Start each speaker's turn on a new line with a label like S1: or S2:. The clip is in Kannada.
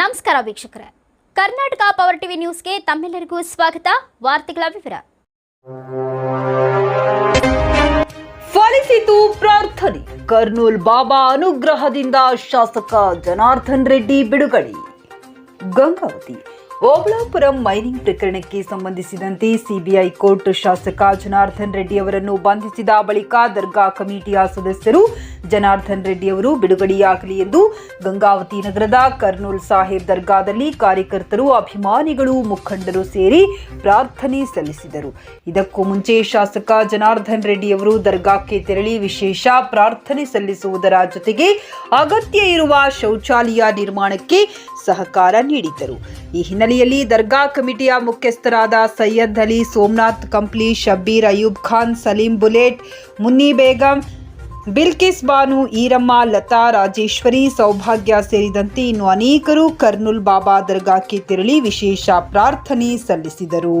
S1: ನಮಸ್ಕಾರ ವೀಕ್ಷಕರೇ. ಕರ್ನಾಟಕ ಪವರ್ ಟಿವಿ ನ್ಯೂಸ್ಗೆ ತಮ್ಮೆಲ್ಲರಿಗೂ ಸ್ವಾಗತ. ವಾರ್ತೆಗಳ ವಿವರ.
S2: ಫಲಿಸಿತು ಪ್ರಾರ್ಥನೆ. ಕರ್ನೂಲ್ ಬಾಬಾ ಅನುಗ್ರಹದಿಂದ ಶಾಸಕ ಜನಾರ್ದನ್ ರೆಡ್ಡಿ ಬಿಡುಗಡೆ. ಗಂಗಾವತಿ. ಓಬಳಾಪುರಂ ಮೈನಿಂಗ್ ಪ್ರಕರಣಕ್ಕೆ ಸಂಬಂಧಿಸಿದಂತೆ ಸಿಬಿಐ ಕೋರ್ಟ್ ಶಾಸಕ ಜನಾರ್ದನ್ ರೆಡ್ಡಿ ಅವರನ್ನು ಬಂಧಿಸಿದ ಬಳಿಕ ದರ್ಗಾ ಕಮಿಟಿಯ ಸದಸ್ಯರು ಜನಾರ್ದನ್ ರೆಡ್ಡಿ ಅವರು ಬಿಡುಗಡೆಯಾಗಲಿ ಎಂದು ಗಂಗಾವತಿ ನಗರದ ಕರ್ನೂಲ್ ಸಾಹೇಬ್ ದರ್ಗಾದಲ್ಲಿ ಕಾರ್ಯಕರ್ತರು, ಅಭಿಮಾನಿಗಳು, ಮುಖಂಡರು ಸೇರಿ ಪ್ರಾರ್ಥನೆ ಸಲ್ಲಿಸಿದರು. ಇದಕ್ಕೂ ಮುಂಚೆ ಶಾಸಕ ಜನಾರ್ದನ್ ರೆಡ್ಡಿ ಅವರು ದರ್ಗಾಕ್ಕೆ ತೆರಳಿ ವಿಶೇಷ ಪ್ರಾರ್ಥನೆ ಸಲ್ಲಿಸುವುದರ ಜೊತೆಗೆ ಅಗತ್ಯ ಇರುವ ಶೌಚಾಲಯ ನಿರ್ಮಾಣಕ್ಕೆ ಸಹಕಾರ ನೀಡಿದ್ದರು. ಈ ಹಿನ್ನೆಲೆಯಲ್ಲಿ ದರ್ಗಾ ಕಮಿಟಿಯ ಮುಖ್ಯಸ್ಥರಾದ ಸೈಯದ್ ಅಲಿ, ಸೋಮನಾಥ್, ಕಂಪ್ಲಿ, ಶಬ್ಬೀರ್ ಅಯೂಬ್ ಖಾನ್, ಸಲೀಂ ಬುಲೆಟ್, ಮುನ್ನಿ ಬೇಗಂ, ಬಿಲ್ಕಿಸ್ ಬಾನು, ಈರಮ್ಮ, ಲತಾ, ರಾಜೇಶ್ವರಿ, ಸೌಭಾಗ್ಯ ಸೇರಿದಂತೆ ಇನ್ನು ಅನೇಕರು ಕರ್ನೂಲ್ ಬಾಬಾ ದರ್ಗಾಕ್ಕೆ ತೆರಳಿ ವಿಶೇಷ ಪ್ರಾರ್ಥನೆ ಸಲ್ಲಿಸಿದರು.